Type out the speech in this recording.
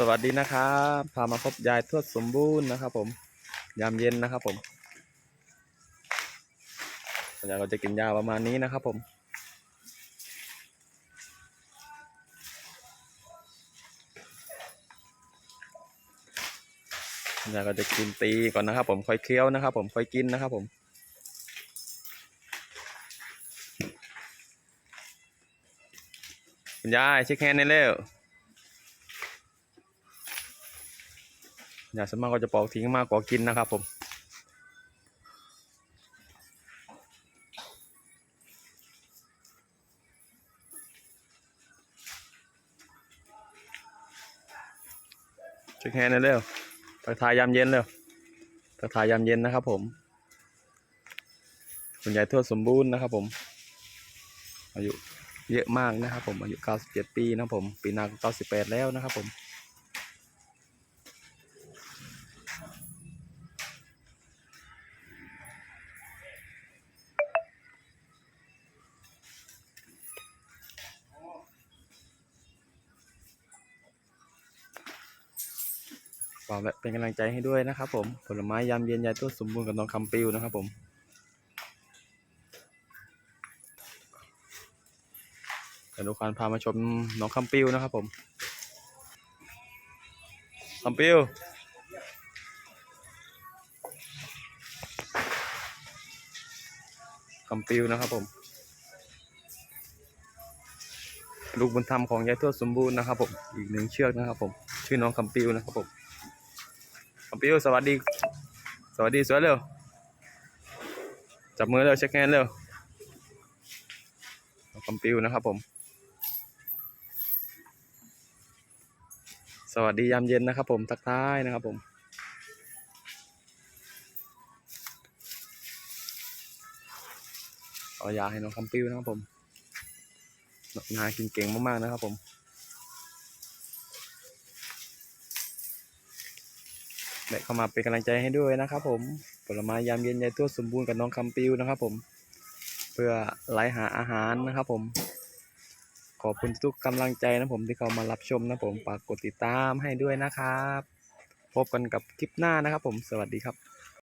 สวัสดีนะครับพามาพบยายทวดสมบูรณ์นะครับ ผม ยามเย็นนะครับ ผมยายก็จะกินยาประมาณนี้นะครับ ผมยายก็จะกินตีก่อนนะครับ ผมค่อยเคี้ยวนะครับ ผมค่อยกินนะครับ ผมคุณยายเช็คแฮนด์ในอยเร็วยาสวนมากก็จะปอกทิ้งมากกว่ากินนะครับผมช็คแฮนด์หน่อยเร็วทักทายยามเย็นเร็วทักทายยามเย็นนะครับผมคุณยายทวดสมบูรณ์นะครับผม อายุเยอะมากนะครับผมอายุ 97 ปีนะครับผม ปีหน้าก98 แล้วนะครับผม ฝากเป็นกำลังใจให้ด้วยนะครับผม ผลไม้ยามเย็นยายตัวสมบูรณ์กับน้องคำปิวนะครับผมเดี๋ยวทุกคนพามาชมน้องคำปิวนะครับผมคำปิวคำปิวนะครับผม ลูกบุญธรรมของยายทวดสมบูรณ์นะครับผม อีกหนึ่งเชือกนะครับผม ชื่อน้องคำปิวนะครับผม ปิวสวัสดี สวัสดีสวยเร็ว จับมือเร็วเช็คแฮนด์เร็วน้องคำปิวนะครับผม สวัสดียามเย็นนะครับผมทักทายนะครับผมเอายาให้น้องคำปิวนะครับผมนากินเก่งมากๆนะครับผม และเข้ามาเป็นกำลังใจให้ด้วยนะครับ ผมผลไม้ยามเย็นยายตัวสมบูรณ์กับน้องคำปิวนะครับ ผม เพื่อไล่หาอาหารนะครับผมขอบคุณทุกกำลังใจนะผมที่เข้ามารับชมนะผมฝากกดติดตามให้ด้วยนะครับ พบกันกับคลิปหน้านะครับผมสวัสดีครับ